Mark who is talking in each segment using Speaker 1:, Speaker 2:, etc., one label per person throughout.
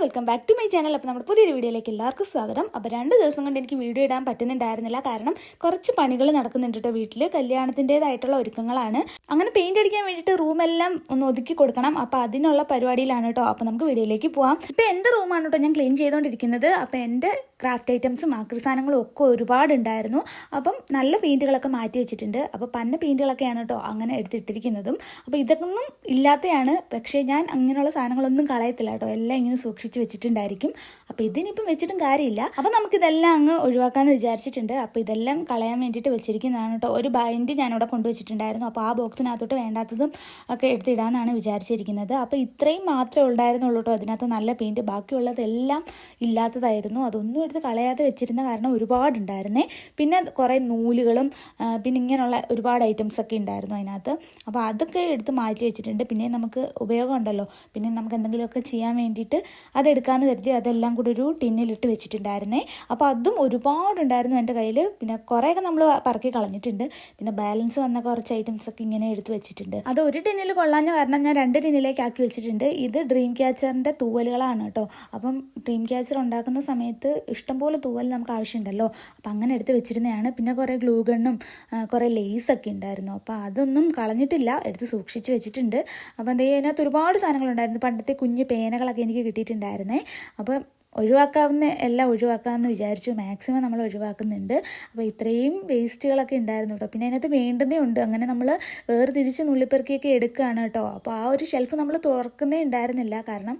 Speaker 1: Welcome back to my channel. അപ്പോൾ നമ്മുടെ പുതിയൊരു വീഡിയോയിലേക്ക് എല്ലാവർക്കും സ്വാഗതം. അപ്പോൾ രണ്ട് ദിവസം കൊണ്ട് എനിക്ക് വീഡിയോ ഇടാൻ പറ്റുന്നുണ്ടായിരുന്നില്ല. കാരണം കുറച്ച് പണികൾ നടക്കുന്നുണ്ട് കേട്ടോ വീട്ടിൽ കല്യാണത്തിന്റെതായിട്ടുള്ള ഒരുക്കങ്ങളാണ്. അങ്ങനെ പെയിന്റ് അടിക്കാൻ വേണ്ടിയിട്ട് റൂമെല്ലാം ഒന്ന് ഒതുക്കി കൊടുക്കണം. അപ്പോൾ അതിനുള്ള പരിപാടിയിലാണ് കേട്ടോ. അപ്പോൾ നമുക്ക് വീഡിയോയിലേക്ക് പോവാം. ഇപ്പോൾ എന്റെ റൂമാണ് കേട്ടോ ഞാൻ ക്ലീൻ ചെയ്തുകൊണ്ടിരിക്കുന്നത് അപ്പോൾ എന്റെ ക്രാഫ്റ്റ് ഐറ്റംസും ആക്രി സാധനങ്ങളും ഒക്കെ ഒരുപാടുണ്ടായിരുന്നു അപ്പം നല്ല പെയിന്റുകളൊക്കെ മാറ്റി വെച്ചിട്ടുണ്ട്. അപ്പോൾ പന്ന പെയിന്റുകളൊക്കെയാണ് കേട്ടോ അങ്ങനെ എടുത്തിട്ടിരിക്കുന്നതും. അപ്പോൾ ഇതൊന്നും ഇല്ലാത്തതാണ് പക്ഷേ ഞാൻ അങ്ങനെയുള്ള സാധനങ്ങളൊന്നും കളയത്തില്ല കേട്ടോ. എല്ലാം ഇങ്ങനെ സൂക്ഷിച്ച് വെച്ചിട്ടുണ്ടായിരിക്കും. അപ്പോൾ ഇതിനിപ്പം വെച്ചിട്ടും കാര്യമില്ല. അപ്പോൾ നമുക്കിതെല്ലാം അങ്ങ് ഒഴിവാക്കാമെന്ന് വിചാരിച്ചിട്ടുണ്ട്. അപ്പോൾ ഇതെല്ലാം കളയാൻ വേണ്ടിയിട്ട് വെച്ചിരിക്കുന്നതാണ് കേട്ടോ ഒരു ബൈൻഡ് ഞാനിവിടെ കൊണ്ടുവച്ചിട്ടുണ്ടായിരുന്നു. അപ്പോൾ ആ ബോക്സിനകത്തോട്ട് വേണ്ടാത്തതും ഒക്കെ എടുത്തിടാമെന്നാണ് വിചാരിച്ചിരിക്കുന്നത്. അപ്പോൾ ഇത്രയും മാത്രമേ ഉണ്ടായിരുന്നുള്ളൂ കേട്ടോ അതിനകത്ത് നല്ല പെയിന്റ് ബാക്കിയുള്ളതെല്ലാം ഇല്ലാത്തതായിരുന്നു. അതൊന്നും എടുത്ത് കളയാതെ വെച്ചിരുന്ന കാരണം ഒരുപാടുണ്ടായിരുന്നേ. പിന്നെ കുറേ നൂലുകളും പിന്നെ ഇങ്ങനെയുള്ള ഒരുപാട് ഐറ്റംസ് ഒക്കെ ഉണ്ടായിരുന്നു അതിനകത്ത്. അപ്പോൾ അതൊക്കെ എടുത്ത് മാറ്റി വെച്ചിട്ടുണ്ട്. പിന്നെ നമുക്ക് ഉപയോഗമുണ്ടല്ലോ പിന്നെ നമുക്ക് എന്തെങ്കിലുമൊക്കെ ചെയ്യാൻ വേണ്ടിയിട്ട് അതെടുക്കാമെന്ന് കരുതി അതെല്ലാം കൂടി ഒരു ടിന്നിലിട്ട് വെച്ചിട്ടുണ്ടായിരുന്നേ. അപ്പോൾ അതും ഒരുപാടുണ്ടായിരുന്നു എന്റെ കയ്യിൽ പിന്നെ കുറേയൊക്കെ നമ്മൾ പറക്കി കളഞ്ഞിട്ടുണ്ട്. പിന്നെ ബാലൻസ് വന്ന കുറച്ച് ഐറ്റംസ് ഒക്കെ ഇങ്ങനെ എടുത്ത് വെച്ചിട്ടുണ്ട്. അത് ഒരു ടിന്നിൽ കൊള്ളാഞ്ഞ കാരണം ഞാൻ രണ്ട് ടിന്നിലേക്ക് ആക്കി വെച്ചിട്ടുണ്ട്. ഇത് ഡ്രീം ക്യാച്ചറിന്റെ തൂവലുകളാണ് കേട്ടോ. അപ്പം ഡ്രീം ക്യാച്ചർ ഉണ്ടാക്കുന്ന സമയത്ത് ഇഷ്ടംപോലെ തൂവൽ നമുക്ക് ആവശ്യമുണ്ടല്ലോ. അപ്പം അങ്ങനെ എടുത്ത് വെച്ചിരുന്നതാണ്. പിന്നെ കുറേ ഗ്ലൂ ഗണ്ണും കുറേ ഒക്കെ ഉണ്ടായിരുന്നു. അപ്പോൾ അതൊന്നും കളഞ്ഞിട്ടില്ല. എടുത്ത് സൂക്ഷിച്ച് വെച്ചിട്ടുണ്ട്. അപ്പം അതേ അതിനകത്ത് ഒരുപാട് സാധനങ്ങളുണ്ടായിരുന്നു. പണ്ടത്തെ കുഞ്ഞ് പേനകളൊക്കെ എനിക്ക് കിട്ടിയിട്ടുണ്ടായിരുന്നേ. അപ്പം ഒഴിവാക്കാവുന്ന എല്ലാം ഒഴിവാക്കാമെന്ന് വിചാരിച്ചു. മാക്സിമം നമ്മൾ ഒഴിവാക്കുന്നുണ്ട്. അപ്പോൾ ഇത്രയും വേസ്റ്റുകളൊക്കെ ഉണ്ടായിരുന്നു കേട്ടോ പിന്നെ അതിനകത്ത് വേണ്ടുന്നേ ഉണ്ട്. അങ്ങനെ നമ്മൾ വേർതിരിച്ച് നുള്ളിപ്പെറുക്കിയൊക്കെ എടുക്കുകയാണ് കേട്ടോ അപ്പോൾ ആ ഒരു ഷെൽഫ് നമ്മൾ തുറക്കുന്നേ ഉണ്ടായിരുന്നില്ല. കാരണം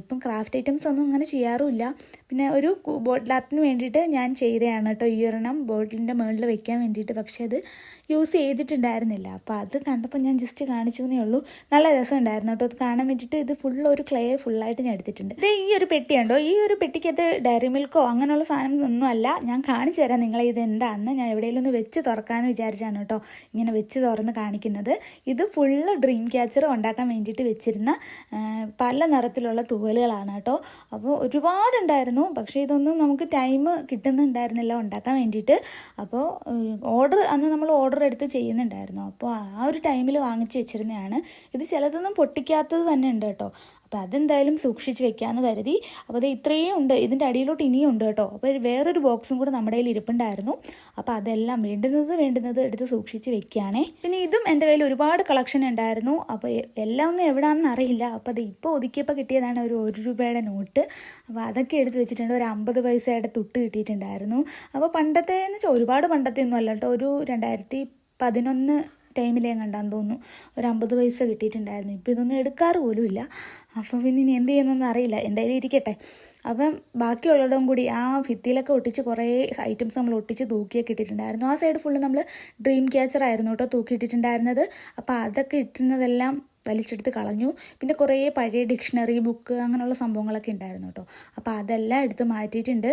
Speaker 1: ഇപ്പം ക്രാഫ്റ്റ് ഐറ്റംസ് ഒന്നും അങ്ങനെ ചെയ്യാറുമില്ല. പിന്നെ ഒരു ബോട്ടിൽ ആർട്ടിന് വേണ്ടിയിട്ട് ഞാൻ ചെയ്തതാണ് കേട്ടോ. ഈ ഒരെണ്ണം ബോട്ടിലിന്റെ മുകളിൽ വെക്കാൻ വേണ്ടിയിട്ട്. പക്ഷേ അത് യൂസ് ചെയ്തിട്ടുണ്ടായിരുന്നില്ല. അപ്പോൾ അത് കണ്ടപ്പോൾ ഞാൻ ജസ്റ്റ് കാണിച്ചു എന്നേ ഉള്ളൂ. നല്ല രസമുണ്ടായിരുന്നു കേട്ടോ. അത് കാണാൻ വേണ്ടിയിട്ട് ഇത് ഫുൾ ഒരു ക്ലേ ഫുള്ളായിട്ട് ഞാൻ എടുത്തിട്ടുണ്ട്. ഇത് ഈ ഒരു പെട്ടിയുണ്ടോ ഈ ഒരു പെട്ടിക്കകത്ത് ഡയറി മിൽക്കോ അങ്ങനെയുള്ള സാധനം ഒന്നും അല്ല ഞാൻ കാണിച്ചു തരാം നിങ്ങളെ ഇത് എന്താണെന്ന് ഞാൻ എവിടെയെങ്കിലും ഒന്ന് വെച്ച് തുറക്കാമെന്ന് വിചാരിച്ചാണ് കേട്ടോ ഇങ്ങനെ വെച്ച് തുറന്ന് കാണിക്കുന്നത്. ഇത് ഫുള്ള് ഡ്രീം ക്യാച്ചർ ഉണ്ടാക്കാൻ വേണ്ടിയിട്ട് വെച്ചിരുന്ന പല നിറത്തിലുള്ള തൂവലുകളാണ് കേട്ടോ. അപ്പോൾ ഒരുപാടുണ്ടായിരുന്നു. പക്ഷേ ഇതൊന്നും നമുക്ക് ടൈം കിട്ടുന്നുണ്ടായിരുന്നില്ല. ഉണ്ടാക്കാൻ വേണ്ടിയിട്ട്. അപ്പോൾ ഓർഡർ അന്ന് നമ്മൾ ഓർഡർ എടുത്ത് ചെയ്യുന്നുണ്ടായിരുന്നു. അപ്പോൾ ആ ഒരു ടൈമിൽ വാങ്ങിച്ച് വെച്ചിരുന്നതാണ്. ഇത് ചിലതൊന്നും പൊട്ടിക്കാത്തത് തന്നെ ഉണ്ട് കേട്ടോ. അപ്പോൾ അതെന്തായാലും സൂക്ഷിച്ച് വെക്കാമെന്ന് കരുതി. അപ്പോൾ അത് ഇത്രയും ഉണ്ട്. ഇതിന്റെ അടിയിലോട്ട് ഇനിയും ഉണ്ട് കേട്ടോ. അപ്പോൾ വേറൊരു ബോക്സും കൂടെ നമ്മുടെ കയ്യിൽ ഇരിപ്പുണ്ടായിരുന്നു. അപ്പോൾ അതെല്ലാം വേണ്ടുന്നത് വേണ്ടുന്നത് എടുത്ത് സൂക്ഷിച്ച് വെക്കുകയാണേ പിന്നെ ഇതും എന്റെ കയ്യിൽ ഒരുപാട് കളക്ഷൻ ഉണ്ടായിരുന്നു. അപ്പോൾ എല്ലാം ഒന്നും എവിടെയാണെന്ന് അറിയില്ല. അപ്പോൾ അത് ഇപ്പോൾ ഒതുക്കിയപ്പോൾ കിട്ടിയതാണ് ഒരു ഒരു രൂപയുടെ നോട്ട്. അപ്പോൾ അതൊക്കെ എടുത്ത് വെച്ചിട്ടുണ്ട്. ഒരു അമ്പത് പൈസയുടെ തൊട്ട് കിട്ടിയിട്ടുണ്ടായിരുന്നു. അപ്പോൾ പണ്ടത്തെ എന്ന് വെച്ചാൽ ഒരുപാട് പണ്ടത്തെ ഒന്നും അല്ല കേട്ടോ. ഒരു രണ്ടായിരത്തി പതിനൊന്ന് ടൈമിലേ കണ്ടാന്ന് തോന്നുന്നു. ഒരു അമ്പത് പൈസ കിട്ടിയിട്ടുണ്ടായിരുന്നു. ഇപ്പോൾ ഇതൊന്നും എടുക്കാറ് പോലും ഇല്ല അപ്പോൾ പിന്നെ ഇനി എന്ത് ചെയ്യുന്നതെന്ന് അറിയില്ല. എന്തായാലും ഇരിക്കട്ടെ. അപ്പം ബാക്കിയുള്ളതും കൂടി ആ ഭിത്തിയിലൊക്കെ ഒട്ടിച്ച് കുറേ ഐറ്റംസ് നമ്മൾ ഒട്ടിച്ച് തൂക്കിയൊക്കെ ഇട്ടിട്ടുണ്ടായിരുന്നു. ആ സൈഡ് ഫുള്ള് നമ്മൾ ഡ്രീം ക്യാച്ചർ ആയിരുന്നു കേട്ടോ തൂക്കിയിട്ടിട്ടുണ്ടായിരുന്നത്. അപ്പോൾ അതൊക്കെ ഇട്ടിരുന്നതെല്ലാം വലിച്ചെടുത്ത് കളഞ്ഞു. പിന്നെ കുറേ പഴയ ഡിക്ഷണറി ബുക്ക് അങ്ങനെയുള്ള സംഭവങ്ങളൊക്കെ ഉണ്ടായിരുന്നു കേട്ടോ. അപ്പോൾ അതെല്ലാം എടുത്ത് മാറ്റിയിട്ടുണ്ട്.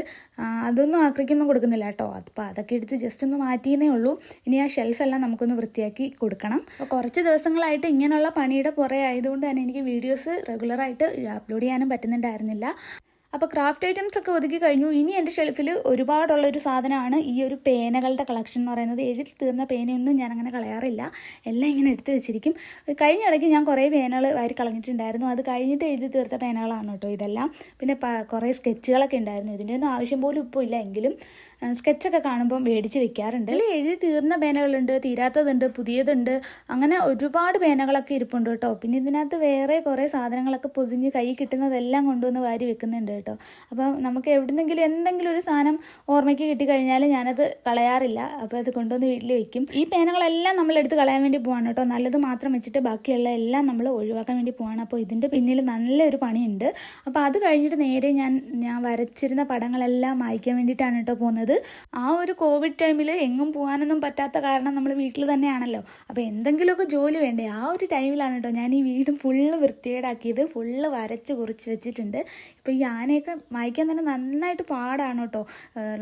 Speaker 1: അതൊന്നും ആക്രിക്കൊന്നും കൊടുക്കുന്നില്ല കേട്ടോ. അപ്പോൾ അതൊക്കെ എടുത്ത് ജസ്റ്റ് ഒന്ന് മാറ്റിയെന്നേ ഉള്ളൂ. ഇനി ആ ഷെൽഫെല്ലാം നമുക്കൊന്ന് വൃത്തിയാക്കി കൊടുക്കണം. അപ്പോൾ കുറച്ച് ദിവസങ്ങളായിട്ട് ഇങ്ങനെയുള്ള പണിയുടെ പുറേ ആയതുകൊണ്ട് തന്നെ എനിക്ക് വീഡിയോസ് റെഗുലറായിട്ട് അപ്ലോഡ് ചെയ്യാനും പറ്റുന്നുണ്ടായിരുന്നില്ല. അപ്പോൾ ക്രാഫ്റ്റ് ഐറ്റംസ് ഒക്കെ ഒതുക്കി കഴിഞ്ഞു. ഇനി എന്റെ ഷെൽഫിൽ ഒരുപാടുള്ള ഒരു സാധനമാണ് ഈ ഒരു പേനകളുടെ കളക്ഷൻ എന്ന് പറയുന്നത്. എഴുതി തീർന്ന പേനയൊന്നും ഞാൻ അങ്ങനെ കളയാറില്ല. എല്ലാം ഇങ്ങനെ എടുത്തു വെച്ചിരിക്കും. കഴിഞ്ഞ ഇടയ്ക്ക് ഞാൻ കുറേ പേനകൾ വാരി കളഞ്ഞിട്ടുണ്ടായിരുന്നു. അത് കഴിഞ്ഞിട്ട് എഴുതി തീർത്ത പേനകളാണ് കേട്ടോ ഇതെല്ലാം. പിന്നെ കുറേ സ്കെച്ചുകളൊക്കെ ഉണ്ടായിരുന്നു. ഇതിന്റെ ഒന്നും ആവശ്യം പോലും ഇപ്പോൾ ഇല്ല. എങ്കിലും സ്കെച്ചൊക്കെ കാണുമ്പോൾ മേടിച്ച് വെക്കാറുണ്ട്. ഇതിൽ എഴുതി തീർന്ന പേനകളുണ്ട് തീരാത്തതുണ്ട് പുതിയതുണ്ട്. അങ്ങനെ ഒരുപാട് പേനകളൊക്കെ ഇരിപ്പുണ്ട് കേട്ടോ. പിന്നെ ഇതിനകത്ത് വേറെ കുറേ സാധനങ്ങളൊക്കെ പൊതിഞ്ഞ് കൈ കിട്ടുന്നതെല്ലാം കൊണ്ടുവന്ന് വാരി വെക്കുന്നുണ്ട് കേട്ടോ. അപ്പം നമുക്ക് എവിടുന്നെങ്കിലും എന്തെങ്കിലും ഒരു സാധനം ഓർമ്മയ്ക്ക് കിട്ടിക്കഴിഞ്ഞാൽ ഞാനത് കളയാറില്ല. അപ്പോൾ അത് കൊണ്ടുവന്ന് വീട്ടിൽ വെക്കും. ഈ പേനകളെല്ലാം നമ്മൾ എടുത്ത് കളയാൻ വേണ്ടി പോവാണ് കേട്ടോ. നല്ലത് മാത്രം വെച്ചിട്ട് ബാക്കിയുള്ള എല്ലാം നമ്മൾ ഒഴിവാക്കാൻ വേണ്ടി പോവാണ്. അപ്പോൾ ഇതിന്റെ പിന്നിൽ നല്ലൊരു പണിയുണ്ട്. അപ്പോൾ അത് കഴിഞ്ഞിട്ട് നേരെ ഞാൻ ഞാൻ വരച്ചിരുന്ന പടങ്ങളെല്ലാം മായ്ക്കാൻ വേണ്ടിയിട്ടാണ് കേട്ടോ പോകുന്നത് ആ ഒരു കോവിഡ് ടൈമിൽ എങ്ങും പോകാനൊന്നും പറ്റാത്ത കാരണം നമ്മൾ വീട്ടിൽ തന്നെയാണല്ലോ. അപ്പോൾ എന്തെങ്കിലുമൊക്കെ ജോലി വേണ്ടേ? ആ ഒരു ടൈമിലാണ് കേട്ടോ ഞാൻ ഈ വീടും ഫുള്ള് വൃത്തികേടാക്കിയത്. ഫുള്ള് വരച്ച് കുറിച്ച് വെച്ചിട്ടുണ്ട്. ഇപ്പോൾ ഈ ആനയൊക്കെ മായ്ക്കാൻ തന്നെ നന്നായിട്ട് പാടാണ് കേട്ടോ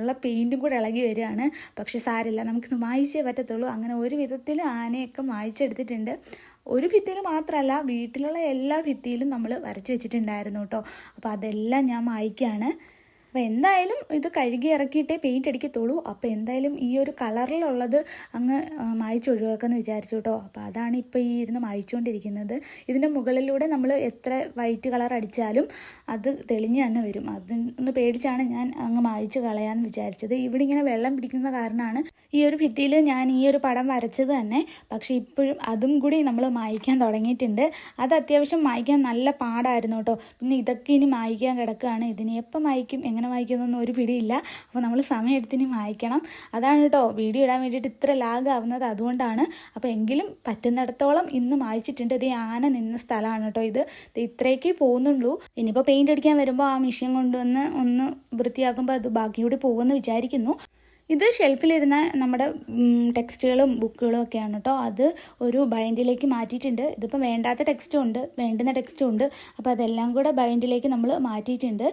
Speaker 1: ഉള്ള പെയിന്റും കൂടെ ഇളകി വരികയാണ്. പക്ഷെ സാരില്ല നമുക്കിത് മായ്ച്ചേ പറ്റത്തുള്ളൂ. അങ്ങനെ ഒരു വിധത്തിൽ ആനയൊക്കെ മായ്ച്ചെടുത്തിട്ടുണ്ട് ഒരു ഭിത്തിയിൽ മാത്രമല്ല വീട്ടിലുള്ള എല്ലാ ഭിത്തിയിലും നമ്മൾ വരച്ച് വെച്ചിട്ടുണ്ടായിരുന്നു കേട്ടോ അപ്പോൾ അതെല്ലാം ഞാൻ മായ്ക്കാണ് അപ്പോൾ എന്തായാലും ഇത് കഴുകി ഇറക്കിയിട്ടേ പെയിന്റ് അടിക്കത്തുള്ളൂ. അപ്പോൾ എന്തായാലും ഈ ഒരു കളറിലുള്ളത് അങ്ങ് ആ, മായ്ച്ച് ഒഴിവാക്കാമെന്ന് വിചാരിച്ചു കേട്ടോ അപ്പോൾ അതാണ് ഇപ്പോൾ ഈ ഇരുന്ന് മായ്ച്ചുകൊണ്ടിരിക്കുന്നത് ഇതിന്റെ മുകളിലൂടെ നമ്മൾ എത്ര വൈറ്റ് കളർ അടിച്ചാലും അത് തെളിഞ്ഞ് തന്നെ വരും. അതൊന്ന് പേടിച്ചാണ് ഞാൻ അങ്ങ് മായ്ച്ച് കളയാമെന്ന് വിചാരിച്ചത്. ഇവിടെ ഇങ്ങനെ വെള്ളം പിടിക്കുന്ന കാരണമാണ് ഈ ഒരു ഭിത്തിയിൽ ഞാൻ ഈ ഒരു പടം വരച്ചത് തന്നെ. പക്ഷേ ഇപ്പോഴും അതും കൂടി നമ്മൾ മായ്ക്കാൻ തുടങ്ങിയിട്ടുണ്ട്. അത് അത്യാവശ്യം മായ്ക്കാൻ നല്ല പാടായിരുന്നു കേട്ടോ പിന്നെ ഇതൊക്കെ ഇനി മായ്ക്കാൻ കിടക്കുകയാണ്. ഇതിനെ എപ്പോൾ മായ്ക്കും? എങ്ങനെ മായ്ക്കുമെന്നൊന്നും ഒരു പിടിയില്ല. അപ്പോൾ നമ്മൾ സമയമെടുത്തിന് വായിക്കണം. അതാണ് കേട്ടോ വീഡിയോ ഇടാൻ വേണ്ടിയിട്ട് ഇത്ര ലാഗ് ആവുന്നത് അതുകൊണ്ടാണ്. അപ്പോൾ എങ്കിലും പറ്റുന്നിടത്തോളം ഇന്ന് വായിച്ചിട്ടുണ്ട്. ഇത് ആന നിന്ന സ്ഥലമാണ് കേട്ടോ ഇത്. ഇത്രയൊക്കെ പോകുന്നുള്ളൂ. ഇനിയിപ്പോൾ പെയിന്റ് അടിക്കാൻ വരുമ്പോൾ ആ മെഷീൻ കൊണ്ടുവന്ന് ഒന്ന് വൃത്തിയാക്കുമ്പോൾ അത് ബാക്കി പോകുമെന്ന് വിചാരിക്കുന്നു. ഇത് ഷെൽഫിലിരുന്ന നമ്മുടെ ടെക്സ്റ്റുകളും ബുക്കുകളും ഒക്കെയാണ് കേട്ടോ അത് ഒരു ബൈൻഡിലേക്ക് മാറ്റിയിട്ടുണ്ട്. ഇതിപ്പോൾ വേണ്ടാത്ത ടെക്സ്റ്റും ഉണ്ട് വേണ്ടുന്ന ടെക്സ്റ്റും ഉണ്ട് അപ്പോൾ അതെല്ലാം കൂടെ ബൈൻഡിലേക്ക് നമ്മൾ മാറ്റിയിട്ടുണ്ട്.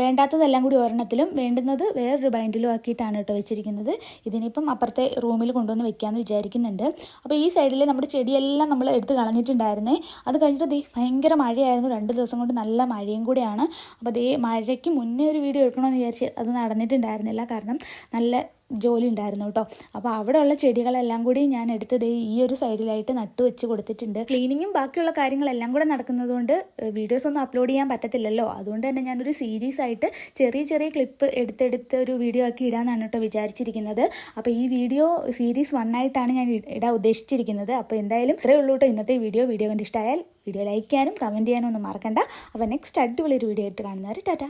Speaker 1: വേണ്ടാത്തതെല്ലാം കൂടി ഒരെണ്ണത്തിലും വേണ്ടുന്നത് വേറൊരു ബൈൻഡിലും ആക്കിയിട്ടാണ് കേട്ടോ വെച്ചിരിക്കുന്നത്. ഇതിനിപ്പം അപ്പുറത്തെ റൂമിൽ കൊണ്ടുവന്ന് വെക്കാമെന്ന് വിചാരിക്കുന്നുണ്ട്. അപ്പോൾ ഈ സൈഡിൽ നമ്മുടെ ചെടിയെല്ലാം നമ്മൾ എടുത്ത് കളഞ്ഞിട്ടുണ്ടായിരുന്നേ. അത് കഴിഞ്ഞിട്ട് ദേ ഭയങ്കര മഴയായിരുന്നു. രണ്ട് ദിവസം കൊണ്ട് നല്ല മഴയും കൂടെയാണ്. അപ്പോൾ ദേ മഴയ്ക്ക് മുന്നേ ഒരു വീഡിയോ എടുക്കണമെന്ന് വിചാരിച്ച് അത് നടന്നിട്ടുണ്ടായിരുന്നില്ല. കാരണം നല്ല ജോലി ഉണ്ടായിരുന്നു കേട്ടോ. അപ്പോൾ അവിടെയുള്ള ചെടികളെല്ലാം കൂടി ഞാൻ എടുത്തത് ഈ ഒരു സൈഡിലായിട്ട് നട്ടു വെച്ച് കൊടുത്തിട്ടുണ്ട്. ക്ലീനിങ്ങും ബാക്കിയുള്ള കാര്യങ്ങളെല്ലാം കൂടെ നടക്കുന്നതുകൊണ്ട് വീഡിയോസ് ഒന്നും അപ്ലോഡ് ചെയ്യാൻ പറ്റത്തില്ലല്ലോ. അതുകൊണ്ട് തന്നെ ഞാനൊരു സീരീസ് ആയിട്ട് ചെറിയ ചെറിയ ക്ലിപ്പ് എടുത്തെടുത്ത് ഒരു വീഡിയോ ആക്കി ഇടാനാണ് കേട്ടോ വിചാരിച്ചിരിക്കുന്നത്. അപ്പോൾ ഈ വീഡിയോ സീരീസ് വൺ ആയിട്ടാണ് ഞാൻ ഇടാൻ ഉദ്ദേശിച്ചിരിക്കുന്നത്. അപ്പോൾ എന്തായാലും ഇത്രേ ഉള്ളൂ കേട്ടോ ഇന്നത്തെ വീഡിയോ വീഡിയോ കണ്ട് ഇഷ്ടമായാൽ വീഡിയോ ലൈക്ക് ചെയ്യാനും കമന്റ് ചെയ്യാനും ഒന്നും മറക്കണ്ട. അപ്പോൾ നെക്സ്റ്റ് അടിപൊളി ഒരു വീഡിയോ ആയിട്ട് കാണുന്നവർ ടാറ്റ.